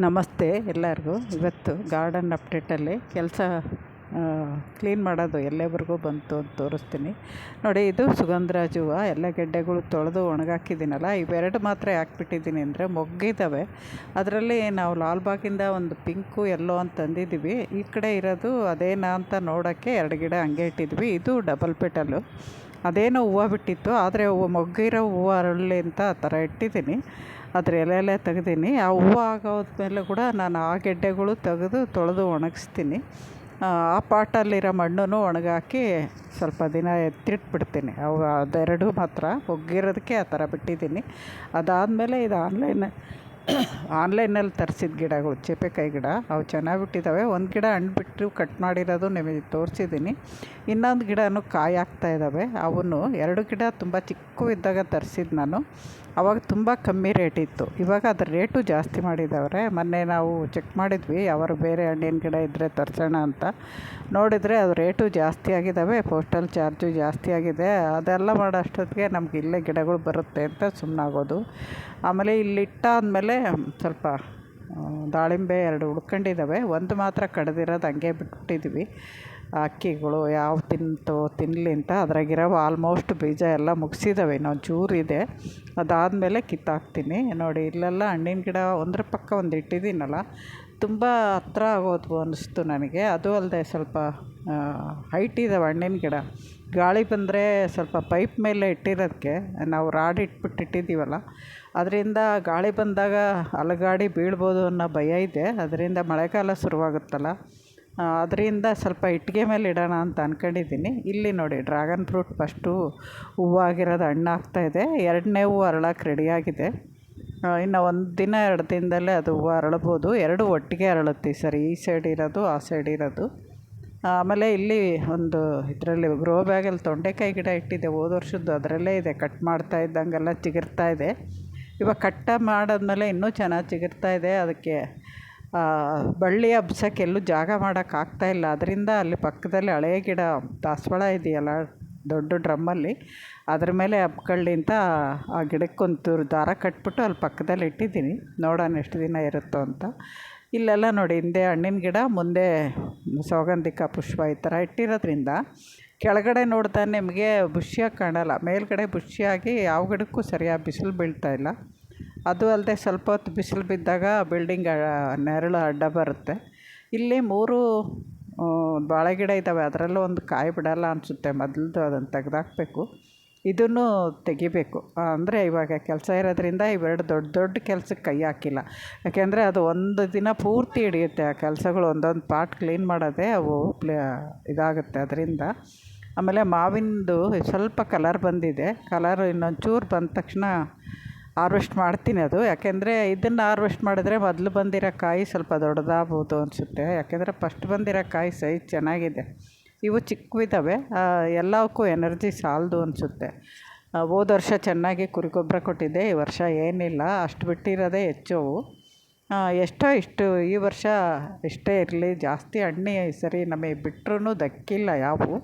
ನಮಸ್ತೆ ಎಲ್ಲರಿಗೂ. ಇವತ್ತು ಗಾರ್ಡನ್ ಅಪ್ಡೇಟಲ್ಲಿ ಕೆಲಸ ಕ್ಲೀನ್ ಮಾಡೋದು ಎಲ್ಲಿವರೆಗೂ ಬಂತು ಅಂತ ತೋರಿಸ್ತೀನಿ. ನೋಡಿ, ಇದು ಸುಗಂಧರಾಜ ಹೂವು ಎಲ್ಲ ಗೆಡ್ಡೆಗಳು ತೊಳೆದು ಒಣಗಾಕಿದ್ದೀನಲ್ಲ, ಇವೆರಡು ಮಾತ್ರ ಹಾಕ್ಬಿಟ್ಟಿದ್ದೀನಿ ಅಂದರೆ ಮೊಗ್ಗಿದ್ದಾವೆ. ಅದರಲ್ಲಿ ನಾವು ಲಾಲ್ಬಾಗಿಂದ ಒಂದು ಪಿಂಕು, ಎಲ್ಲೋ ಅಂತ ತಂದಿದ್ದೀವಿ. ಈ ಕಡೆ ಇರೋದು ಅದೇನಾ ಅಂತ ನೋಡೋಕ್ಕೆ ಎರಡು ಗಿಡ ಹಂಗೆ ಇಟ್ಟಿದ್ವಿ. ಇದು ಡಬಲ್ ಪೆಟಲು ಅದೇನೋ ಹೂವು ಬಿಟ್ಟಿತ್ತು, ಆದರೆ ಹೂವು ಮೊಗ್ಗಿರೋ ಹೂವು ಅರಳಿ ಅಂತ ಆ ಥರ ಇಟ್ಟಿದ್ದೀನಿ. ಅದ್ರ ಎಲೆ ಎಲೆ ತೆಗ್ದೀನಿ. ಆ ಹೂವು ಆಗೋದ್ಮೇಲೆ ಕೂಡ ನಾನು ಆ ಗೆಡ್ಡೆಗಳು ತೆಗೆದು ತೊಳೆದು ಒಣಗಿಸ್ತೀನಿ. ಆ ಪಾಟಲ್ಲಿರೋ ಮಣ್ಣನ್ನು ಒಣಗಾಕಿ ಸ್ವಲ್ಪ ದಿನ ಎತ್ತಿಟ್ಬಿಡ್ತೀನಿ. ಅವು ಅದೆರಡು ಮಾತ್ರ ಒಗ್ಗಿರೋದಕ್ಕೆ ಆ ಥರ ಬಿಟ್ಟಿದ್ದೀನಿ. ಅದಾದಮೇಲೆ ಇದು ಆನ್ಲೈನ್ ಆನ್ಲೈನಲ್ಲಿ ತರಿಸಿದ ಗಿಡಗಳು, ಚೇಪೆಕಾಯಿ ಗಿಡ. ಅವು ಚೆನ್ನಾಗಿ ಬಿಟ್ಟಿದ್ದಾವೆ ಒಂದು ಗಿಡ ಹಣ್ಣು ಬಿಟ್ಟು ಕಟ್ ಮಾಡಿರೋದು ನಿಮಗೆ ತೋರಿಸಿದ್ದೀನಿ. ಇನ್ನೊಂದು ಗಿಡನೂ ಕಾಯಿ ಇದ್ದಾವೆ. ಅವನ್ನು ಎರಡು ಗಿಡ ತುಂಬ ಚಿಕ್ಕ ಇದ್ದಾಗ ತರಿಸಿದ್ದು ನಾನು. ಅವಾಗ ತುಂಬ ಕಮ್ಮಿ ರೇಟ್ ಇತ್ತು. ಇವಾಗ ಅದ್ರ ರೇಟು ಜಾಸ್ತಿ ಮಾಡಿದವ್ರೆ. ಮೊನ್ನೆ ನಾವು ಚೆಕ್ ಮಾಡಿದ್ವಿ. ಅವರು ಬೇರೆ ಹಣ್ಣಿನ ಗಿಡ ಇದ್ದರೆ ತರಿಸೋಣ ಅಂತ. ನೋಡಿದರೆ ಅದು ರೇಟು ಜಾಸ್ತಿ ಆಗಿದ್ದಾವೆ. ಪೋಸ್ಟಲ್ ಚಾರ್ಜು ಜಾಸ್ತಿ ಆಗಿದೆ. ಅದೆಲ್ಲ ಮಾಡೋ ಅಷ್ಟೊತ್ತಿಗೆ ನಮ್ಗೆ ಇಲ್ಲೇ ಗಿಡಗಳು ಬರುತ್ತೆ ಅಂತ ಸುಮ್ಮನಾಗೋದು ಆಮೇಲೆ ಇಲ್ಲಿಟ್ಟಾದಮೇಲೆ ಸ್ವಲ್ಪ ದಾಳಿಂಬೆ ಎರಡು ಉಳ್ಕೊಂಡಿದ್ದಾವೆ ಒಂದು ಮಾತ್ರ ಕಡ್ದಿರೋದು ಹಂಗೆ ಬಿಟ್ಬಿಟ್ಟಿದ್ವಿ. ಅಕ್ಕಿಗಳು ಯಾವ ತಿಂತು ತಿನ್ನಲಿ ಅಂತ ಅದ್ರಾಗಿರೋ ಆಲ್ಮೋಸ್ಟ್ ಬೀಜ ಎಲ್ಲ ಮುಗಿಸಿದ್ದಾವೆ ಇನ್ನೊಂದು ಚೂರು ಇದೆ ಅದಾದಮೇಲೆ ಕಿತ್ತಾಕ್ತೀನಿ. ನೋಡಿ, ಇಲ್ಲೆಲ್ಲ ಹಣ್ಣಿನ ಗಿಡ ಒಂದ್ರ ಪಕ್ಕ ಒಂದು ಇಟ್ಟಿದ್ದೀನಲ್ಲ, ತುಂಬ ಹತ್ರ ಆಗೋದು ಅನ್ನಿಸ್ತು ನನಗೆ. ಅದು ಅಲ್ಲದೆ ಸ್ವಲ್ಪ ಹೈಟ್ ಇದ್ದಾವೆ ಹಣ್ಣಿನ ಗಿಡ. ಗಾಳಿ ಬಂದರೆ ಸ್ವಲ್ಪ ಪೈಪ್ ಮೇಲೆ ಇಟ್ಟಿರೋದಕ್ಕೆ, ನಾವು ರಾಡ್ ಇಟ್ಬಿಟ್ಟು ಇಟ್ಟಿದ್ದೀವಲ್ಲ, ಅದರಿಂದ ಗಾಳಿ ಬಂದಾಗ ಅಲಗಾಡಿ ಬೀಳ್ಬೋದು ಅನ್ನೋ ಭಯ ಇದೆ. ಅದರಿಂದ ಮಳೆಗಾಲ ಶುರುವಾಗುತ್ತಲ್ಲ ಅದರಿಂದ ಸ್ವಲ್ಪ ಇಟ್ಟಿಗೆ ಮೇಲೆ ಇಡೋಣ ಅಂತ ಅಂದ್ಕೊಂಡಿದ್ದೀನಿ ಇಲ್ಲಿ ನೋಡಿ, ಡ್ರ್ಯಾಗನ್ ಫ್ರೂಟ್ ಫಸ್ಟು ಹೂವಾಗಿರೋದು ಹಣ್ಣಾಗ್ತಾಯಿದೆ ಎರಡನೇ ಹೂವು ಅರಳಕ್ಕೆ ರೆಡಿಯಾಗಿದೆ ಇನ್ನು ಒಂದು ದಿನ, ಎರಡು ದಿನದಲ್ಲೇ ಅದು ಹೂವು ಅರಳ್ಬೋದು. ಎರಡು ಒಟ್ಟಿಗೆ ಅರಳುತ್ತೆ ಸರಿ, ಈ ಸೈಡ್ ಇರೋದು, ಆ ಸೈಡ್ ಇರೋದು. ಆಮೇಲೆ ಇಲ್ಲಿ ಒಂದು ಇದರಲ್ಲಿ ಗ್ರೋ ಬ್ಯಾಗಲ್ಲಿ ತೊಂಡೆಕಾಯಿ ಗಿಡ ಇಟ್ಟಿದ್ದೆ ಹೋದ ವರ್ಷದ್ದು ಅದರಲ್ಲೇ ಇದೆ. ಕಟ್ ಮಾಡ್ತಾ ಇದ್ದಂಗೆಲ್ಲ ಚಿಗುರ್ತಾ ಇದೆ. ಇವಾಗ ಕಟ್ಟ ಮಾಡಾದ್ಮೇಲೆ ಇನ್ನೂ ಚೆನ್ನಾಗಿ ಚಿಗುರ್ತಾ ಇದೆ. ಅದಕ್ಕೆ ಬಳ್ಳಿ ಹಬ್ಸಕ್ಕೆ ಎಲ್ಲೂ ಜಾಗ ಮಾಡೋಕ್ಕಾಗ್ತಾಯಿಲ್ಲ ಅದರಿಂದ ಅಲ್ಲಿ ಪಕ್ಕದಲ್ಲಿ ಹಳೆಯ ಗಿಡ, ದಾಸವಾಳ ಇದೆಯಲ್ಲ, ದೊಡ್ಡ ಡ್ರಮ್ಮಲ್ಲಿ ಅದ್ರ ಮೇಲೆ ಹಬ್ಕಳ್ಳಿಂತ ಆ ಗಿಡಕ್ಕೊಂದು ದಾರ ಕಟ್ಬಿಟ್ಟು ಅಲ್ಲಿ ಪಕ್ಕದಲ್ಲಿ ಇಟ್ಟಿದ್ದೀನಿ. ನೋಡೋಣ ಎಷ್ಟು ದಿನ ಇರುತ್ತೋ ಅಂತ. ಇಲ್ಲೆಲ್ಲ ನೋಡಿ, ಹಿಂದೆ ಹಣ್ಣಿನ ಗಿಡ, ಮುಂದೆ ಸೌಗಂಧಿಕ ಪುಷ್ಪ ಈ ಥರ ಇಟ್ಟಿರೋದ್ರಿಂದ ಕೆಳಗಡೆ ನೋಡ್ತಾ ನಿಮಗೆ ಬುಷಿಯಾಗಿ ಕಾಣಲ್ಲ, ಮೇಲ್ಗಡೆ ಬುಷಿಯಾಗಿ ಯಾವ ಗಿಡಕ್ಕೂ ಸರಿಯಾಗಿ ಬಿಸಿಲು ಬೀಳ್ತಾಯಿಲ್ಲ ಅದು ಅಲ್ಲದೆ ಸ್ವಲ್ಪ ಹೊತ್ತು ಬಿಸಿಲು ಬಿದ್ದಾಗ ಬಿಲ್ಡಿಂಗ್ ನೆರಳು ಅಡ್ಡ ಬರುತ್ತೆ. ಇಲ್ಲಿ ಮೂರು ಬಾಳೆ ಗಿಡ ಇದ್ದಾವೆ, ಅದರಲ್ಲೂ ಒಂದು ಕಾಯಿ ಬಿಡಲ್ಲ ಅನಿಸುತ್ತೆ, ಮೊದಲದು ಅದನ್ನು ತೆಗ್ದಾಕ್ಬೇಕು. ಇದನ್ನು ತೆಗಿಬೇಕು. ಅಂದರೆ ಇವಾಗ ಕೆಲಸ ಇರೋದ್ರಿಂದ ಇವೆರಡು ದೊಡ್ಡ ದೊಡ್ಡ ಕೆಲ್ಸಕ್ಕೆ ಕೈ ಹಾಕಿಲ್ಲ. ಯಾಕೆಂದರೆ ಅದು ಒಂದು ದಿನ ಪೂರ್ತಿ ಹಿಡಿಯುತ್ತೆ ಆ ಕೆಲಸಗಳು. ಒಂದೊಂದು ಪಾಟ್ ಕ್ಲೀನ್ ಮಾಡೋದೇ ಅವು ಪ್ಲೇ ಇದಾಗುತ್ತೆ ಅದರಿಂದ. ಆಮೇಲೆ ಮಾವಿನದು ಸ್ವಲ್ಪ ಕಲರ್ ಬಂದಿದೆ. ಕಲರ್ ಇನ್ನೊಂಚೂರು ಬಂದ ತಕ್ಷಣ ಹಾರ್ವೆಸ್ಟ್ ಮಾಡ್ತೀನಿ ಅದು. ಯಾಕೆಂದರೆ ಇದನ್ನು ಹಾರ್ವೆಸ್ಟ್ ಮಾಡಿದ್ರೆ ಮೊದಲು ಬಂದಿರೋ ಕಾಯಿ ಸ್ವಲ್ಪ ದೊಡ್ಡದಾಗ್ಬೋದು ಅನಿಸುತ್ತೆ. ಯಾಕೆಂದರೆ ಫಸ್ಟ್ ಬಂದಿರೋ ಕಾಯಿ ಸೈಜ್ ಚೆನ್ನಾಗಿದೆ. ಇವು ಚಿಕ್ಕವಿದ್ದಾವೆ ಎಲ್ಲವಕ್ಕೂ ಎನರ್ಜಿ ಸಾಲದು ಅನಿಸುತ್ತೆ. ಹೋದ ವರ್ಷ ಚೆನ್ನಾಗಿ ಕುರಿ ಗೊಬ್ಬರ ಕೊಟ್ಟಿದ್ದೆ. ಈ ವರ್ಷ ಏನಿಲ್ಲ. ಅಷ್ಟು ಬಿಟ್ಟಿರೋದೇ ಹೆಚ್ಚು ಅವು ಎಷ್ಟೋ ಇಷ್ಟು ಈ ವರ್ಷ ಎಷ್ಟೇ ಇರಲಿ, ಜಾಸ್ತಿ ಹಣ್ಣು ಈ ಸರಿ ನಮಗೆ ಬಿಟ್ರೂ ದಕ್ಕಿಲ್ಲ ಯಾವು.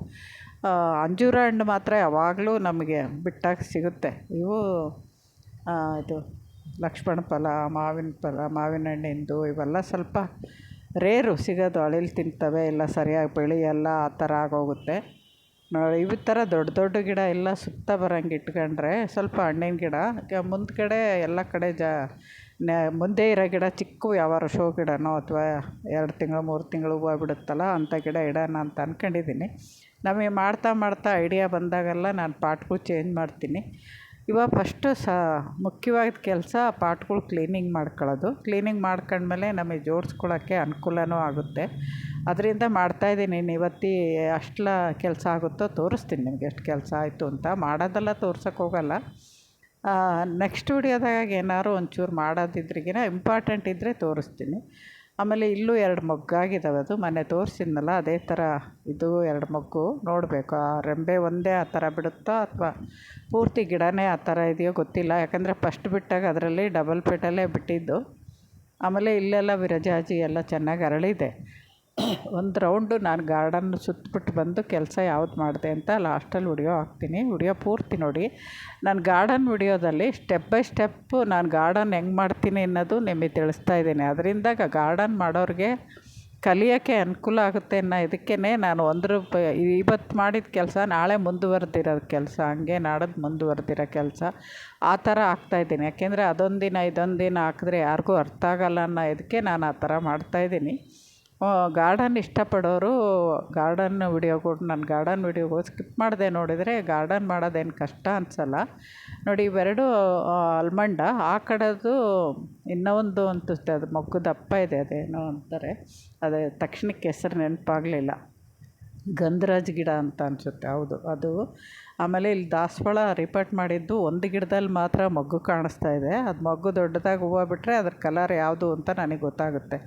ಅಂಜೂರ ಹಣ್ಣು ಮಾತ್ರ ಯಾವಾಗಲೂ ನಮಗೆ ಬಿಟ್ಟಾಗ ಸಿಗುತ್ತೆ. ಇವು ಇದು ಲಕ್ಷ್ಮಣ ಫಲ, ಮಾವಿನ ಫಲ, ಮಾವಿನ ಹಣ್ಣಿಂದು ಇವೆಲ್ಲ ಸ್ವಲ್ಪ ರೇರು ಸಿಗೋದು ಅಳಿಲು ತಿಂತವೆ, ಇಲ್ಲ ಸರಿಯಾಗಿ ಬೆಳೆಯಲ್ಲ, ಆ ಥರ ಆಗೋಗುತ್ತೆ. ನೋಡಿ ಈ ಥರ ದೊಡ್ಡ ದೊಡ್ಡ ಗಿಡ ಎಲ್ಲ ಸುತ್ತ ಬರೋಂಗೆ ಇಟ್ಕೊಂಡ್ರೆ ಸ್ವಲ್ಪ ಹಣ್ಣಿನ ಗಿಡ ಮುಂದ್ಗಡೆ ಎಲ್ಲ ಕಡೆ ಜಾ ಮುಂದೆ ಇರೋ ಗಿಡ ಚಿಕ್ಕ, ಯಾವಾರು ಶೋ ಗಿಡನೋ ಅಥವಾ ಎರಡು ತಿಂಗಳು, ಮೂರು ತಿಂಗಳು ಹೂವು ಬಿಡುತ್ತಲ್ಲ, ಅಂಥ ಗಿಡ ಇಡೋಣ ಅಂತ ಅಂದ್ಕೊಂಡಿದ್ದೀನಿ ನಮಗೆ ಮಾಡ್ತಾ ಮಾಡ್ತಾ ಐಡಿಯಾ ಬಂದಾಗೆಲ್ಲ ನಾನು ಪಾಟ್ಗೂ ಚೇಂಜ್ ಮಾಡ್ತೀನಿ. ಇವಾಗ ಫಸ್ಟು ಸಹ ಮುಖ್ಯವಾದ ಕೆಲಸ ಪಾಟ್ಗಳು ಕ್ಲೀನಿಂಗ್ ಮಾಡ್ಕೊಳ್ಳೋದು ಕ್ಲೀನಿಂಗ್ ಮಾಡ್ಕೊಂಡ್ಮೇಲೆ ನಮಗೆ ಜೋಡಿಸ್ಕೊಳ್ಳೋಕ್ಕೆ ಅನುಕೂಲನೂ ಆಗುತ್ತೆ. ಅದರಿಂದ ಮಾಡ್ತಾಯಿದ್ದೀನಿ ಇವತ್ತಿ ಅಷ್ಟೆಲ್ಲ ಕೆಲಸ ಆಗುತ್ತೋ ತೋರಿಸ್ತೀನಿ ನಿಮಗೆ ಎಷ್ಟು ಕೆಲಸ ಆಯಿತು ಅಂತ. ಮಾಡೋದೆಲ್ಲ ತೋರ್ಸೋಕ್ಕೆ ಹೋಗಲ್ಲ. ನೆಕ್ಸ್ಟ್ ವಿಡಿಯೋದಾಗ ಏನಾದ್ರು ಒಂಚೂರು ಮಾಡೋದಿದ್ರಿಗಿನ ಇಂಪಾರ್ಟೆಂಟ್ ಇದ್ದರೆ ತೋರಿಸ್ತೀನಿ. ಆಮೇಲೆ ಇಲ್ಲೂ ಎರಡು ಮೊಗ್ಗಾಗಿದ್ದಾವೆ ಅದು. ಮೊನ್ನೆ ತೋರಿಸಿದ್ನಲ್ಲ, ಅದೇ ಥರ ಇದು ಎರಡು ಮೊಗ್ಗು. ನೋಡಬೇಕು, ಆ ರೆಂಬೆ ಒಂದೇ ಆ ಥರ ಬಿಡುತ್ತೋ ಅಥವಾ ಪೂರ್ತಿ ಗಿಡನೇ ಆ ಥರ ಇದೆಯೋ ಗೊತ್ತಿಲ್ಲ. ಯಾಕಂದರೆ ಫಸ್ಟ್ ಬಿಟ್ಟಾಗ ಅದರಲ್ಲಿ ಡಬಲ್ ಪೇಟಲ್ಲೇ ಬಿಟ್ಟಿದ್ದು. ಆಮೇಲೆ ಇಲ್ಲೆಲ್ಲ ವಿರಜಾಜಿ ಎಲ್ಲ ಚೆನ್ನಾಗಿ ಅರಳಿದೆ. ಒಂದು ರೌಂಡು ನಾನು ಗಾರ್ಡನ್ ಸುತ್ತಬಿಟ್ಟು ಬಂದು ಕೆಲಸ ಯಾವ್ದು ಮಾಡಿದೆ ಅಂತ ಲಾಸ್ಟಲ್ಲಿ ವಿಡಿಯೋ ಹಾಕ್ತೀನಿ. ವಿಡಿಯೋ ಪೂರ್ತಿ ನೋಡಿ. ನಾನು ಗಾರ್ಡನ್ ವಿಡಿಯೋದಲ್ಲಿ ಸ್ಟೆಪ್ ಬೈ ಸ್ಟೆಪ್ಪು ನಾನು ಗಾರ್ಡನ್ ಹೆಂಗೆ ಮಾಡ್ತೀನಿ ಅನ್ನೋದು ನಿಮಗೆ ತಿಳಿಸ್ತಾ ಇದ್ದೀನಿ. ಅದರಿಂದ ಗಾರ್ಡನ್ ಮಾಡೋರಿಗೆ ಕಲಿಯೋಕ್ಕೆ ಅನುಕೂಲ ಆಗುತ್ತೆ ಅನ್ನೋ ಇದಕ್ಕೇ ನಾನು ಒಂದು ರೂಪಾಯಿ ಇವತ್ತು ಮಾಡಿದ ಕೆಲಸ ನಾಳೆ ಮುಂದುವರೆದಿರೋ ಕೆಲಸ, ಹಂಗೆ ನಾಡೋದು ಮುಂದುವರೆದಿರೋ ಕೆಲಸ ಆ ಥರ ಆಗ್ತಾಯಿದ್ದೀನಿ ಯಾಕೆಂದರೆ ಅದೊಂದು ದಿನ ಇದೊಂದು ದಿನ ಹಾಕಿದ್ರೆ ಯಾರಿಗೂ ಅರ್ಥ ಆಗೋಲ್ಲ ಅನ್ನೋ ಇದಕ್ಕೆ ನಾನು ಆ ಥರ ಮಾಡ್ತಾಯಿದ್ದೀನಿ ಗಾರ್ಡನ್ ಇಷ್ಟಪಡೋರು ಗಾರ್ಡನ್ ವಿಡಿಯೋಗಳು ನಾನು ಗಾರ್ಡನ್ ವಿಡಿಯೋ ಸ್ಕಿಪ್ ಮಾಡಿದೆ ನೋಡಿದರೆ ಗಾರ್ಡನ್ ಮಾಡೋದೇನು ಕಷ್ಟ ಅನಿಸಲ್ಲ. ನೋಡಿ ಇವೆರಡು ಅಲ್ಮಂಡ ಆ ಕಡೆದು ಇನ್ನೂ ಒಂದು ಅದು ಮೊಗ್ಗು ದಪ್ಪ ಇದೆ, ಅದೇನೋ ಅಂತಾರೆ. ಅದೇ ತಕ್ಷಣಕ್ಕೆ ಹೆಸ್ರು ನೆನಪಾಗಲಿಲ್ಲ. ಗಂಧರಾಜ್ ಗಿಡ ಅಂತ ಅನಿಸುತ್ತೆ, ಹೌದು. ಅದು ಆಮೇಲೆ ಇಲ್ಲಿ ದಾಸವಾಳ ರಿಪೋರ್ಟ್ ಮಾಡಿದ್ದು ಒಂದು ಗಿಡದಲ್ಲಿ ಮಾತ್ರ ಮೊಗ್ಗು ಕಾಣಿಸ್ತಾ ಇದೆ. ಅದು ಮೊಗ್ಗು ದೊಡ್ಡದಾಗಿ ಹೂವು ಬಿಟ್ಟರೆ ಅದ್ರ ಕಲರ್ ಯಾವುದು ಅಂತ ನನಗೆ ಗೊತ್ತಾಗುತ್ತೆ.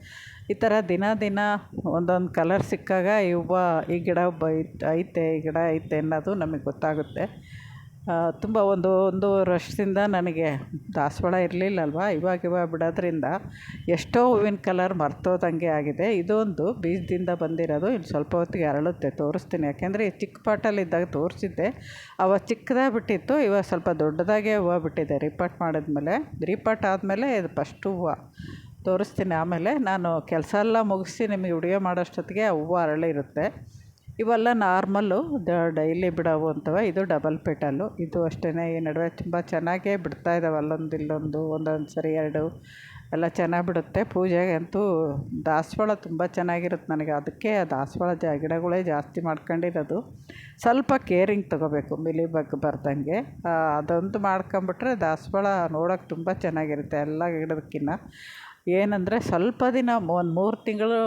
ಈ ಥರ ದಿನ ದಿನ ಒಂದೊಂದು ಕಲರ್ ಸಿಕ್ಕಾಗ ಈ ಹೂವು, ಈ ಗಿಡ ಐತೆ, ಈ ಗಿಡ ಐತೆ ಅನ್ನೋದು ನಮಗೆ ಗೊತ್ತಾಗುತ್ತೆ. ತುಂಬ ಒಂದು ಒಂದು ವರ್ಷದಿಂದ ನನಗೆ ದಾಸವಾಳ ಇರಲಿಲ್ಲಲ್ವ? ಇವಾಗ ಇವಾಗ ಬಿಡೋದ್ರಿಂದ ಎಷ್ಟೋ ಹೂವಿನ ಕಲರ್ ಮರ್ತೋದಂಗೆ ಆಗಿದೆ. ಇದೊಂದು ಬೀಜದಿಂದ ಬಂದಿರೋದು. ಇನ್ನು ಸ್ವಲ್ಪ ಹೊತ್ತಿಗೆ ಅರಳುತ್ತೆ, ತೋರಿಸ್ತೀನಿ. ಯಾಕೆಂದರೆ ಈ ಚಿಕ್ಕ ಪಾಟಲ್ಲಿದ್ದಾಗ ತೋರಿಸಿದ್ದೆ. ಅವ ಚಿಕ್ಕದಾಗಿ ಬಿಟ್ಟಿತ್ತು, ಇವಾಗ ಸ್ವಲ್ಪ ದೊಡ್ಡದಾಗೆ ಹೂವು ಬಿಟ್ಟಿದೆ. ರಿಪಾಟ್ ಮಾಡಿದ್ಮೇಲೆ, ರಿಪಾಟ್ ಆದಮೇಲೆ ಇದು ಫಸ್ಟ್ ಹೂವು. ತೋರಿಸ್ತೀನಿ. ಆಮೇಲೆ ನಾನು ಕೆಲಸ ಎಲ್ಲ ಮುಗಿಸಿ ನಿಮಗೆ ಉಡುಗೆ ಮಾಡೋಷ್ಟೊತ್ತಿಗೆ ಆ ಹೂವು ಅರಳಿರುತ್ತೆ. ಇವೆಲ್ಲ ನಾರ್ಮಲ್ಲು ಡೈಲಿ ಬಿಡೋವು ಅಂತವೆ. ಇದು ಡಬಲ್ ಪೆಟಲ್ಲು. ಇದು ಅಷ್ಟೇ ಈ ನಡುವೆ ತುಂಬ ಚೆನ್ನಾಗೇ ಬಿಡ್ತಾ ಇದ್ದಾವೆ ಅಲ್ಲೊಂದು, ಇಲ್ಲೊಂದು ಒಂದೊಂದು ಸರಿ ಎರಡು, ಎಲ್ಲ ಚೆನ್ನಾಗಿ ಬಿಡುತ್ತೆ. ಪೂಜೆಗೆ ಅಂತೂ ದಾಸವಾಳ ತುಂಬ ಚೆನ್ನಾಗಿರುತ್ತೆ ನನಗೆ. ಅದಕ್ಕೆ ದಾಸವಾಳ ಜ ಗಿಡಗಳೇ ಜಾಸ್ತಿ ಮಾಡ್ಕೊಂಡಿರೋದು. ಸ್ವಲ್ಪ ಕೇರಿಂಗ್ ತೊಗೋಬೇಕು ಮಿಲಿಬಗ್ ಬರ್ದಂಗೆ. ಅದೊಂದು ಮಾಡ್ಕೊಂಬಿಟ್ರೆ ದಾಸವಾಳ ನೋಡೋಕೆ ತುಂಬ ಚೆನ್ನಾಗಿರುತ್ತೆ, ಎಲ್ಲ ಗಿಡದಕ್ಕಿಂತ ಏನಂದರೆ ಸ್ವಲ್ಪ ದಿನ, ಒಂದು ಮೂರು ತಿಂಗಳು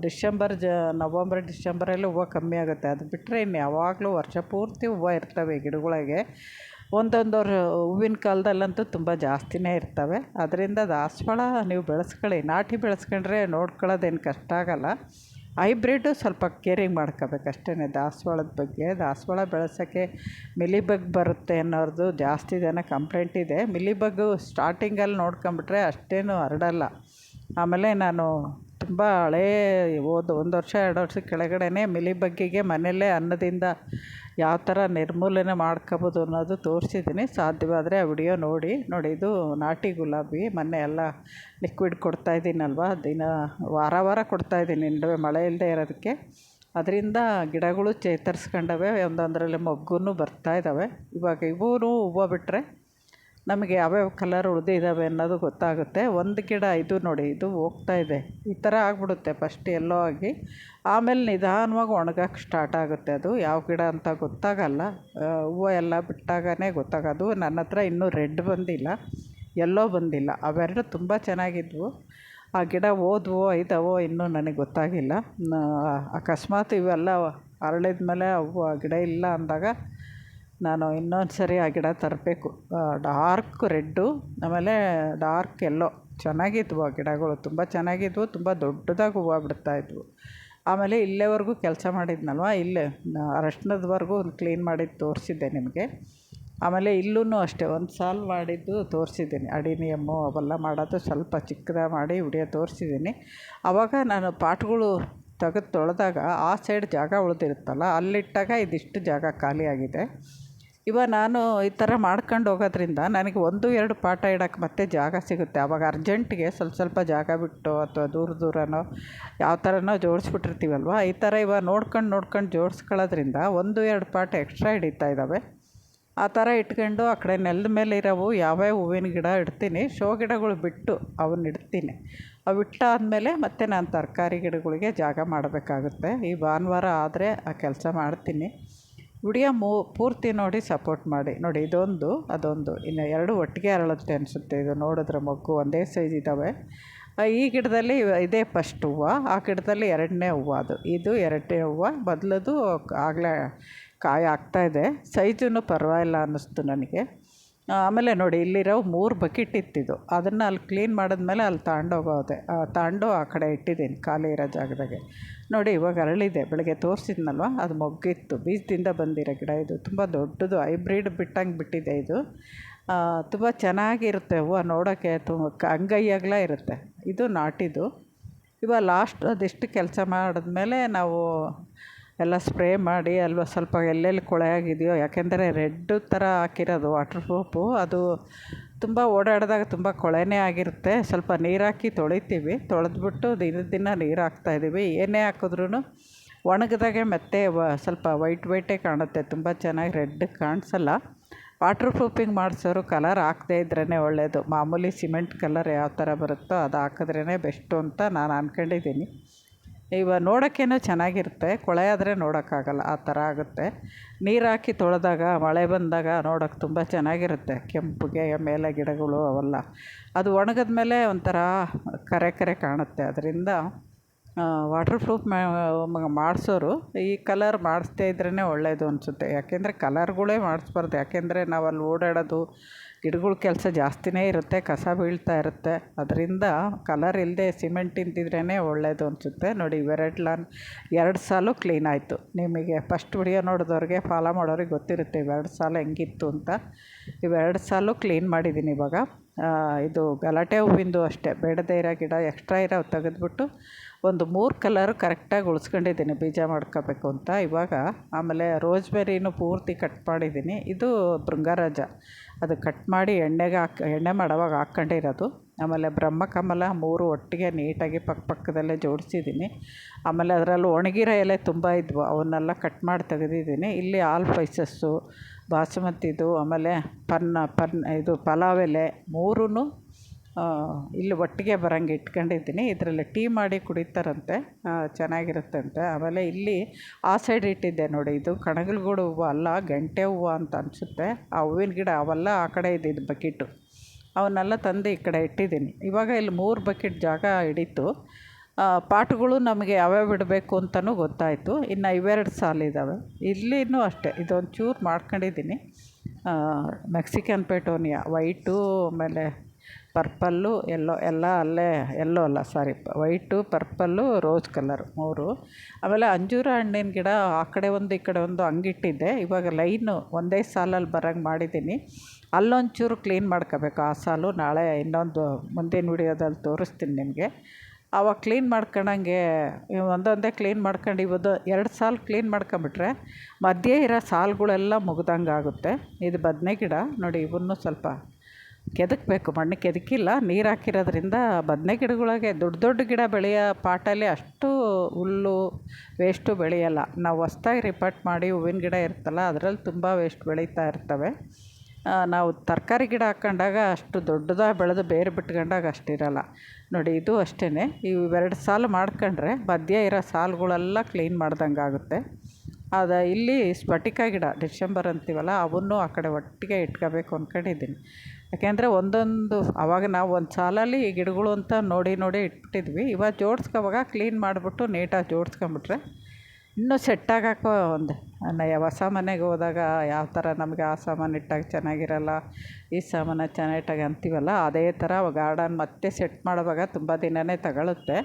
ಡಿಶೆಂಬರ್ ಜ, ನವಂಬರ್ ಡಿಶೆಂಬರಲ್ಲಿ ಹೂವು ಕಮ್ಮಿ ಆಗುತ್ತೆ. ಅದು ಬಿಟ್ಟರೆ ಇನ್ನು ಯಾವಾಗಲೂ ವರ್ಷ ಪೂರ್ತಿ ಹೂವು ಇರ್ತವೆ ಗಿಡಗಳಿಗೆ. ಒಂದೊಂದು ಹೂವಿನ ಕಾಲದಲ್ಲಂತೂ ತುಂಬ ಜಾಸ್ತಿನೇ ಇರ್ತವೆ. ಅದರಿಂದ ದಾಸವಾಳ ನೀವು ಬೆಳೆಸ್ಕೊಳ್ಳಿ. ನಾಟಿ ಬೆಳೆಸ್ಕೊಂಡ್ರೆ ನೋಡ್ಕೊಳ್ಳೋದೇನು ಕಷ್ಟ ಆಗೋಲ್ಲ. ಹೈಬ್ರಿಡ್ಡು ಸ್ವಲ್ಪ ಕೇರಿಂಗ್ ಮಾಡ್ಕೋಬೇಕು ಅಷ್ಟೇ ದಾಸವಾಳದ ಬಗ್ಗೆ. ದಾಸವಾಳ ಬೆಳೆಸೋಕ್ಕೆ ಮಿಲಿಬಗ್ ಬರುತ್ತೆ ಅನ್ನೋರದು ಜಾಸ್ತಿ ಜನ ಕಂಪ್ಲೇಂಟ್ ಇದೆ. ಮಿಲಿಬಗ್ಗು ಸ್ಟಾರ್ಟಿಂಗಲ್ಲಿ ನೋಡ್ಕೊಂಬಿಟ್ರೆ ಅಷ್ಟೇನು ಹರಡಲ್ಲ. ಆಮೇಲೆ ನಾನು ತುಂಬ ಹಳೇ ಹೋದ ಒಂದು ವರ್ಷ, ಎರಡು ವರ್ಷದ ಕೆಳಗಡೆಯೇ ಮಿಲಿಬಗ್ಗಿಗೆ ಮನೆಯಲ್ಲೇ ಅನ್ನದಿಂದ ಯಾವ ಥರ ನಿರ್ಮೂಲನೆ ಮಾಡ್ಕೋಬೋದು ಅನ್ನೋದು ತೋರಿಸಿದ್ದೀನಿ. ಸಾಧ್ಯವಾದರೆ ಆ ವಿಡಿಯೋ ನೋಡಿ. ನೋಡಿ, ಇದು ನಾಟಿ ಗುಲಾಬಿ. ಮೊನ್ನೆ ಎಲ್ಲ ಲಿಕ್ವಿಡ್ ಕೊಡ್ತಾ ಇದ್ದೀನಲ್ವ? ದಿನ, ವಾರ ವಾರ ಕೊಡ್ತಾ ಇದ್ದೀನಿ ನಡುವೆ ಮಳೆ ಇಲ್ಲದೆ ಇರೋದಕ್ಕೆ. ಅದರಿಂದ ಗಿಡಗಳು ಚೇತರಿಸ್ಕೊಂಡವೆ. ಒಂದೊಂದರಲ್ಲಿ ಮೊಗ್ಗು ಬರ್ತಾ ಇದ್ದಾವೆ. ಇವಾಗ ಇವೂ ಹೂವು ಬಿಟ್ಟರೆ ನಮಗೆ ಯಾವ್ಯಾವ ಕಲರ್ ಉಳಿದಿದ್ದಾವೆ ಅನ್ನೋದು ಗೊತ್ತಾಗುತ್ತೆ. ಒಂದು ಗಿಡ ಇದು ನೋಡಿ, ಇದು ಹೋಗ್ತಾ ಇದೆ. ಈ ಥರ ಆಗಿಬಿಡುತ್ತೆ ಫಸ್ಟ್ ಎಲ್ಲೋ ಆಗಿ. ಆಮೇಲೆ ನಿಧಾನವಾಗಿ ಒಣಗಕ್ಕೆ ಸ್ಟಾರ್ಟ್ ಆಗುತ್ತೆ ಅದು. ಯಾವ ಗಿಡ ಅಂತ ಗೊತ್ತಾಗಲ್ಲ. ಹೂವು ಎಲ್ಲ ಬಿಟ್ಟಾಗನೇ ಗೊತ್ತಾಗೋದು ನನ್ನ ಹತ್ರ ಇನ್ನೂ ರೆಡ್ ಬಂದಿಲ್ಲ ಎಲ್ಲೋ ಬಂದಿಲ್ಲ. ಅವೆರಡು ತುಂಬ ಚೆನ್ನಾಗಿದ್ವು. ಆ ಗಿಡ ಓದ್ವೋ ಐದವೋ ಇನ್ನೂ ನನಗೆ ಗೊತ್ತಾಗಿಲ್ಲ. ಅಕಸ್ಮಾತ್ ಇವೆಲ್ಲ ಅರಳಿದ ಮೇಲೆ ಅವು ಆ ಗಿಡ ಇಲ್ಲ ಅಂದಾಗ ನಾನು ಇನ್ನೊಂದು ಸರಿ ಆ ಗಿಡ ತರಬೇಕು. ಡಾರ್ಕ್ ರೆಡ್ಡು, ಆಮೇಲೆ ಡಾರ್ಕ್ ಎಲ್ಲೋ. ಚೆನ್ನಾಗಿದ್ವು ಆ ಗಿಡಗಳು. ತುಂಬ ಚೆನ್ನಾಗಿದ್ವು, ತುಂಬ ದೊಡ್ಡದಾಗಿ ಹೂವು ಬಿಡ್ತಾಯಿದ್ವು ಆಮೇಲೆ ಇಲ್ಲೇವರೆಗೂ ಕೆಲಸ ಮಾಡಿದ್ನಲ್ವ? ಇಲ್ಲೇ ಅರಶಿನದವರೆಗೂ ಕ್ಲೀನ್ ಮಾಡಿದ್ದು ತೋರಿಸಿದ್ದೆ ನಿಮಗೆ. ಆಮೇಲೆ ಇಲ್ಲೂ ಅಷ್ಟೇ, ಒಂದು ಸಾಲು ಮಾಡಿದ್ದು ತೋರಿಸಿದ್ದೀನಿ. ಅಡಿನಿಯಮ್ಮು ಅವೆಲ್ಲ ಮಾಡೋದು ಸ್ವಲ್ಪ ಚಿಕ್ಕದಾಗಿ ಮಾಡಿ ವಿಡಿಯೋ ತೋರಿಸಿದ್ದೀನಿ. ಆವಾಗ ನಾನು ಪಾಟ್ಗಳು ತೆಗೆದು ತೊಳೆದಾಗ ಆ ಸೈಡ್ ಜಾಗ ಉಳಿದಿರುತ್ತಲ್ಲ, ಅಲ್ಲಿಟ್ಟಾಗ ಇದಿಷ್ಟು ಜಾಗ ಖಾಲಿಯಾಗಿದೆ. ಇವಾಗ ನಾನು ಈ ಥರ ಮಾಡ್ಕೊಂಡು ಹೋಗೋದ್ರಿಂದ ನನಗೆ ಒಂದು ಎರಡು ಪಾಠ ಇಡೋಕ್ಕೆ ಮತ್ತೆ ಜಾಗ ಸಿಗುತ್ತೆ. ಆವಾಗ ಅರ್ಜೆಂಟಿಗೆ ಸ್ವಲ್ಪ ಸ್ವಲ್ಪ ಜಾಗ ಬಿಟ್ಟು ಅಥವಾ ದೂರ ದೂರನೋ ಯಾವ ಥರನೋ ಜೋಡಿಸ್ಬಿಟ್ಟಿರ್ತೀವಲ್ವ? ಈ ಥರ ಇವಾಗ ನೋಡ್ಕೊಂಡು ನೋಡ್ಕೊಂಡು ಜೋಡಿಸ್ಕೊಳ್ಳೋದ್ರಿಂದ ಒಂದು ಎರಡು ಪಾಠ ಎಕ್ಸ್ಟ್ರಾ ಹಿಡಿತಾ ಇದ್ದಾವೆ. ಆ ಥರ ಇಟ್ಕೊಂಡು ಆ ಕಡೆ ನೆಲದ ಮೇಲೆ ಇರೋವು ಯಾವ್ಯಾವ ಹೂವಿನ ಗಿಡ ಇಡ್ತೀನಿ, ಶೋ ಗಿಡಗಳು ಬಿಟ್ಟು ಅವನ್ನ ಇಡ್ತೀನಿ. ಅವು ಇಟ್ಟಾದಮೇಲೆ ಮತ್ತೆ ನಾನು ತರಕಾರಿ ಗಿಡಗಳಿಗೆ ಜಾಗ ಮಾಡಬೇಕಾಗುತ್ತೆ. ಈ ಭಾನುವಾರ ಆದರೆ ಆ ಕೆಲಸ ಮಾಡ್ತೀನಿ. ವಿಡಿಯೋ ಮೂ, ಪೂರ್ತಿ ನೋಡಿ ಸಪೋರ್ಟ್ ಮಾಡಿ. ನೋಡಿ, ಇದೊಂದು, ಅದೊಂದು. ಇನ್ನು ಎರಡು ಒಟ್ಟಿಗೆ ಅರಳುತ್ತೆ ಅನಿಸುತ್ತೆ. ಇದು ನೋಡಿದ್ರೆ ಮೊಗ್ಗು ಒಂದೇ ಸೈಜ್ ಇದ್ದಾವೆ ಈ ಗಿಡದಲ್ಲಿ ಇದೇ ಫಸ್ಟ್ ಹೂವು, ಆ ಗಿಡದಲ್ಲಿ ಎರಡನೇ ಹೂವು ಅದು. ಇದು ಎರಡನೇ ಹೂವು. ಮೊದಲದು ಆಗಲೇ ಕಾಯಿ ಆಗ್ತಾಯಿದೆ ಸೈಜೂ ಪರವಾಗಿಲ್ಲ ಅನ್ನಿಸ್ತು ನನಗೆ. ಆಮೇಲೆ ನೋಡಿ, ಇಲ್ಲಿರೋ ಮೂರು ಬಕೆಟ್ ಇತ್ತಿದ್ದು ಅದನ್ನು ಅಲ್ಲಿ ಕ್ಲೀನ್ ಮಾಡಿದ್ಮೇಲೆ ಅಲ್ಲಿ ತಗೊಂಡೋಗೋದೆ ತಗೊಂಡು ಆ ಕಡೆ ಇಟ್ಟಿದ್ದೀನಿ, ಖಾಲಿ ಇರೋ ಜಾಗದಾಗೆ. ನೋಡಿ, ಇವಾಗ ಅರಳಿದೆ. ಬೆಳಗ್ಗೆ ತೋರಿಸಿದ್ನಲ್ವ? ಅದು ಮೊಗ್ಗಿತ್ತು. ಬೀಜದಿಂದ ಬಂದಿರೋ ಗಿಡ ಇದು. ತುಂಬ ದೊಡ್ಡದು, ಹೈಬ್ರಿಡ್ ಬಿಟ್ಟಂಗೆ ಬಿಟ್ಟಿದೆ ಇದು. ತುಂಬ ಚೆನ್ನಾಗಿರುತ್ತೆ ಹೂವು ನೋಡೋಕ್ಕೆ ತುಂಬ ಅಂಗೈ ಅಗಲ ಇರುತ್ತೆ. ಇದು ನಾಟಿದು ಇವಾಗ ಲಾಸ್ಟ್ ಅದೆಷ್ಟು ಕೆಲಸ ಮಾಡಿದ್ಮೇಲೆ ನಾವು ಎಲ್ಲ ಸ್ಪ್ರೇ ಮಾಡಿ, ಅಲ್ವ ಸ್ವಲ್ಪ ಎಲ್ಲೆಲ್ಲಿ ಕೊಳೆ ಆಗಿದೆಯೋ, ಯಾಕೆಂದರೆ ರೆಡ್ ಥರ ಹಾಕಿರೋದು ವಾಟ್ರ್ ಪ್ರೂಫು. ಅದು ತುಂಬ ಓಡಾಡಿದಾಗ ತುಂಬ ಕೊಳೆನೇ ಆಗಿರುತ್ತೆ. ಸ್ವಲ್ಪ ನೀರು ಹಾಕಿ ತೊಳಿತೀವಿ. ತೊಳೆದ್ಬಿಟ್ಟು ದಿನ ದಿನ ನೀರು ಹಾಕ್ತಾಯಿದ್ದೀವಿ ಏನೇ ಹಾಕಿದ್ರೂ ಒಣಗಿದಾಗೆ ಮತ್ತೆ ವ ಸ್ವಲ್ಪ ವೈಟ್ ವೈಟೇ ಕಾಣುತ್ತೆ. ತುಂಬ ಚೆನ್ನಾಗಿ ರೆಡ್ ಕಾಣಿಸಲ್ಲ. ವಾಟ್ರ್ ಪ್ರೂಫಿಂಗ್ ಮಾಡಿಸೋರು ಕಲರ್ ಹಾಕದೇ ಇದ್ರೇ ಒಳ್ಳೆಯದು ಮಾಮೂಲಿ ಸಿಮೆಂಟ್ ಕಲರ್ ಯಾವ ಥರ ಬರುತ್ತೋ ಅದು ಹಾಕಿದ್ರೇ ಬೆಸ್ಟು ಅಂತ ನಾನು ಅಂದ್ಕೊಂಡಿದ್ದೀನಿ ಇವಾಗ ನೋಡೋಕ್ಕೇನೋ ಚೆನ್ನಾಗಿರುತ್ತೆ, ಕೊಳೆ ಆದರೆ ನೋಡೋಕ್ಕಾಗಲ್ಲ, ಆ ಥರ ಆಗುತ್ತೆ. ನೀರು ಹಾಕಿ ತೊಳೆದಾಗ, ಮಳೆ ಬಂದಾಗ ನೋಡೋಕೆ ತುಂಬ ಚೆನ್ನಾಗಿರುತ್ತೆ, ಕೆಂಪಗೆ ಮೇಲೆ ಗಿಡಗಳು ಅವೆಲ್ಲ. ಅದು ಒಣಗಿದ ಮೇಲೆ ಒಂಥರ ಕರೆ ಕರೆ ಕಾಣುತ್ತೆ. ಅದರಿಂದ ವಾಟರ್ ಪ್ರೂಫ್ ಮಾಡಿಸೋರು ಈ ಕಲರ್ ಮಾಡಿಸ್ದೇ ಇದ್ರೇ ಒಳ್ಳೆಯದು ಅನಿಸುತ್ತೆ. ಯಾಕೆಂದರೆ ಕಲರ್ಗಳೇ ಮಾಡಿಸ್ಬಾರ್ದು. ಯಾಕೆಂದರೆ ನಾವು ಅಲ್ಲಿ ಓಡಾಡೋದು ಗಿಡಗಳ ಕೆಲಸ ಜಾಸ್ತಿನೇ ಇರುತ್ತೆ, ಕಸ ಬೀಳ್ತಾ ಇರುತ್ತೆ. ಅದರಿಂದ ಕಲರ್ ಇಲ್ಲದೆ ಸಿಮೆಂಟ್ ಇದ್ದಿದ್ರೇ ಒಳ್ಳೆಯದು ಅನಿಸುತ್ತೆ. ನೋಡಿ ಇವೆರಡು ಲಾನ್ ಎರಡು ಸಾಲು ಕ್ಲೀನ್ ಆಯಿತು. ನಿಮಗೆ ಫಸ್ಟ್ ವಿಡಿಯೋ ನೋಡಿದವ್ರಿಗೆ ಫಾಲೋ ಮಾಡೋರಿಗೆ ಗೊತ್ತಿರುತ್ತೆ ಇವೆರಡು ಸಾಲು ಹೆಂಗಿತ್ತು ಅಂತ. ಇವೆರಡು ಸಾಲು ಕ್ಲೀನ್ ಮಾಡಿದ್ದೀನಿ ಇವಾಗ. ಇದು ಗಲಾಟೆ ಹೂವಿಂದು ಅಷ್ಟೇ. ಬೇಡದೇ ಇರೋ ಗಿಡ ಎಕ್ಸ್ಟ್ರಾ ಇರೋ ತೆಗೆದ್ಬಿಟ್ಟು ಒಂದು ಮೂರು ಕಲರ್ ಕರೆಕ್ಟಾಗಿ ಉಳಿಸ್ಕೊಂಡಿದ್ದೀನಿ ಬೀಜ ಮಾಡ್ಕೋಬೇಕು ಅಂತ. ಇವಾಗ ಆಮೇಲೆ ರೋಸ್ಬೆರಿನೂ ಪೂರ್ತಿ ಕಟ್ ಮಾಡಿದ್ದೀನಿ ಇದು ಭೃಂಗರಾಜ ಅದು ಕಟ್ ಮಾಡಿ ಎಣ್ಣೆಗೆ ಹಾಕಿ, ಎಣ್ಣೆ ಮಾಡೋವಾಗ ಹಾಕ್ಕೊಂಡಿರೋದು ಆಮೇಲೆ ಬ್ರಹ್ಮಕಮಲ ಮೂರು ಒಟ್ಟಿಗೆ ನೀಟಾಗಿ ಪಕ್ಕ ಪಕ್ಕದಲ್ಲೇ ಜೋಡಿಸಿದ್ದೀನಿ. ಆಮೇಲೆ ಅದರಲ್ಲಿ ಒಣಗಿರೋ ಎಲೆ ತುಂಬ ಇದ್ವು, ಅವನ್ನೆಲ್ಲ ಕಟ್ ಮಾಡಿ ತೆಗೆದಿದ್ದೀನಿ. ಇಲ್ಲಿ ಆಲ್ ಪೈಸಸ್ಸು ಬಾಸುಮತಿದು, ಆಮೇಲೆ ಪನ್ನ ಪನ್ ಇದು ಪಲಾವ್ ಎಲೆ ಮೂರೂ ಇಲ್ಲಿ ಒಟ್ಟಿಗೆ ಬರೋಂಗೆ ಇಟ್ಕೊಂಡಿದ್ದೀನಿ. ಇದರಲ್ಲಿ ಟೀ ಮಾಡಿ ಕುಡಿತಾರಂತೆ. ಚೆನ್ನಾಗಿರುತ್ತಂತೆ. ಆಮೇಲೆ ಇಲ್ಲಿ ಆ ಸೈಡ್ ಇಟ್ಟಿದ್ದೆ ನೋಡಿ. ಇದು ಕಣಗಿಲ್ಗೋಡು ಹೂವು ಅಲ್ಲ, ಗಂಟೆ ಹೂವು ಅಂತ ಅನಿಸುತ್ತೆ. ಆ ಹೂವಿನ ಗಿಡ ಅವೆಲ್ಲ ಆ ಕಡೆ ಇದ್ದಿದ್ದು ಬಕೆಟು. ಅವನ್ನೆಲ್ಲ ತಂದು ಈ ಕಡೆ ಇಟ್ಟಿದ್ದೀನಿ. ಇವಾಗ ಇಲ್ಲಿ ಮೂರು ಬಕೆಟ್ ಜಾಗ ಹಿಡೀತು. ಪಾಟ್ಗಳು ನಮಗೆ ಯಾವ್ಯಾವ ಇಡಬೇಕು ಅಂತಲೂ ಗೊತ್ತಾಯಿತು. ಇನ್ನು ಇವೆರಡು ಸಾಲಿದ್ದಾವೆ ಇಲ್ಲಿನೂ ಅಷ್ಟೇ. ಇದೊಂದು ಚೂರು ಮಾಡ್ಕೊಂಡಿದ್ದೀನಿ ಮೆಕ್ಸಿಕನ್ ಪೆಟೋನಿಯಾ, ವೈಟು, ಆಮೇಲೆ ಪರ್ಪಲ್ಲು, ಎಲ್ಲೋ, ಎಲ್ಲ ಅಲ್ಲೇ, ಎಲ್ಲೋ ಅಲ್ಲ sorry white, purple, rose colour ಮೂರು. ಆಮೇಲೆ ಅಂಜೂರ ಹಣ್ಣಿನ ಗಿಡ ಆ ಕಡೆ ಒಂದು, ಈ ಕಡೆ ಒಂದು ಹಂಗಿಟ್ಟಿದ್ದೆ. ಇವಾಗ ಲೈನು ಒಂದೇ ಸಾಲಲ್ಲಿ ಬರೋಂಗೆ ಮಾಡಿದ್ದೀನಿ. ಅಲ್ಲೊಂಚೂರು ಕ್ಲೀನ್ ಮಾಡ್ಕೋಬೇಕು ಆ ಸಾಲು. ನಾಳೆ ಇನ್ನೊಂದು ಮುಂದಿನ ವಿಡಿಯೋದಲ್ಲಿ ತೋರಿಸ್ತೀನಿ ನಿಮಗೆ. ಆವಾಗ ಕ್ಲೀನ್ ಮಾಡ್ಕೊಳಂಗೆ ಒಂದೊಂದೇ ಕ್ಲೀನ್ ಮಾಡ್ಕೊಂಡು ಇವತ್ತು ಎರಡು ಸಾಲು ಕ್ಲೀನ್ ಮಾಡ್ಕೊಂಬಿಟ್ರೆ ಮಧ್ಯೆ ಇರೋ ಸಾಲುಗಳೆಲ್ಲ ಮುಗ್ದಂಗೆ ಆಗುತ್ತೆ ಇದು ಬದನೆ ಗಿಡ. ನೋಡಿ, ಇವನ್ನೂ ಸ್ವಲ್ಪ ಕೆದಕಬೇಕು, ಮಣ್ಣು ಕೆದಕಿಲ್ಲ, ನೀರು ಹಾಕಿರೋದ್ರಿಂದ ಬದನೆ ಗಿಡಗಳಿಗೆ, ದೊಡ್ಡ ದೊಡ್ಡ ಗಿಡ ಬೆಳೆಯೋ ಪಾಟಲ್ಲಿ ಅಷ್ಟು ಹುಲ್ಲು ವೇಸ್ಟು ಬೆಳೆಯೋಲ್ಲ. ನಾವು ಹೊಸ್ದಾಗಿ ರಿಪೋರ್ಟ್ ಮಾಡಿ ಹೂವಿನ ಗಿಡ ಇರುತ್ತಲ್ಲ, ಅದರಲ್ಲಿ ತುಂಬ ವೇಸ್ಟ್ ಬೆಳೀತಾ ಇರ್ತವೆ. ನಾವು ತರಕಾರಿ ಗಿಡ ಹಾಕ್ಕೊಂಡಾಗ ಅಷ್ಟು ದೊಡ್ಡದಾಗಿ ಬೆಳೆದು ಬೇರು ಬಿಟ್ಕೊಂಡಾಗ ಅಷ್ಟಿರಲ್ಲ. ನೋಡಿ, ಇದು ಅಷ್ಟೇ ಇವೆರಡು ಸಾಲು ಮಾಡ್ಕೊಂಡ್ರೆ ಮಧ್ಯ ಇರೋ ಸಾಲುಗಳೆಲ್ಲ ಕ್ಲೀನ್ ಮಾಡ್ದಂಗೆ ಆಗುತ್ತೆ. ಅದು ಇಲ್ಲಿ ಸ್ಫಟಿಕ ಗಿಡ, ಡಿಸೆಂಬರ್ ಅಂತೀವಲ್ಲ, ಅವನ್ನೂ ಆ ಕಡೆ ಒಟ್ಟಿಗೆ ಇಟ್ಕೋಬೇಕು ಅಂದ್ಕೊಂಡಿದ್ದೀನಿ ಯಾಕೆಂದರೆ ಒಂದೊಂದು ಆವಾಗ ನಾವು ಒಂದು ಸಾಲಲ್ಲಿ ಗಿಡಗಳು ಅಂತ ನೋಡಿ ನೋಡಿ ಇಟ್ಬಿಟ್ಟಿದ್ವಿ ಇವಾಗ ಜೋಡಿಸ್ಕೊವಾಗ ಕ್ಲೀನ್ ಮಾಡಿಬಿಟ್ಟು ನೀಟಾಗಿ ಜೋಡಿಸ್ಕೊಂಬಿಟ್ರೆ ಇನ್ನೂ ಸೆಟ್ ಒಂದು ಒಂದು ಹೊಸ ಮನೆಗೆ ಹೋದಾಗ ಯಾವ ಥರ ನಮಗೆ ಆ ಸಾಮಾನು ಇಟ್ಟಾಗ ಚೆನ್ನಾಗಿರಲ್ಲ, ಈ ಸಾಮಾನು ಚೆನ್ನಾಗಿಟ್ಟಾಗ ಅಂತೀವಲ್ಲ, ಅದೇ ಥರ ಗಾರ್ಡನ್ ಮತ್ತೆ ಸೆಟ್ ಮಾಡುವಾಗ ತುಂಬ ದಿನವೇ ತಗೊಳುತ್ತೆ.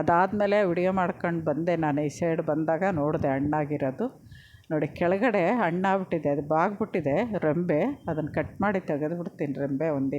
ಅದಾದಮೇಲೆ ವಿಡಿಯೋ ಮಾಡ್ಕೊಂಡು ಬಂದೆ ನಾನು ಈ ಸೈಡ್ ಬಂದಾಗ ನೋಡಿದೆ ಹಣ್ಣಾಗಿರೋದು. ನೋಡಿ ಕೆಳಗಡೆ ಹಣ್ಣಾಗ್ಬಿಟ್ಟಿದೆ ಅದು ಬಾಗಿಬಿಟ್ಟಿದೆ ರೆಂಬೆ. ಅದನ್ನು ಕಟ್ ಮಾಡಿ ತೆಗೆದುಬಿಡ್ತೀನಿ ರೆಂಬೆ ಒಂದಿನ.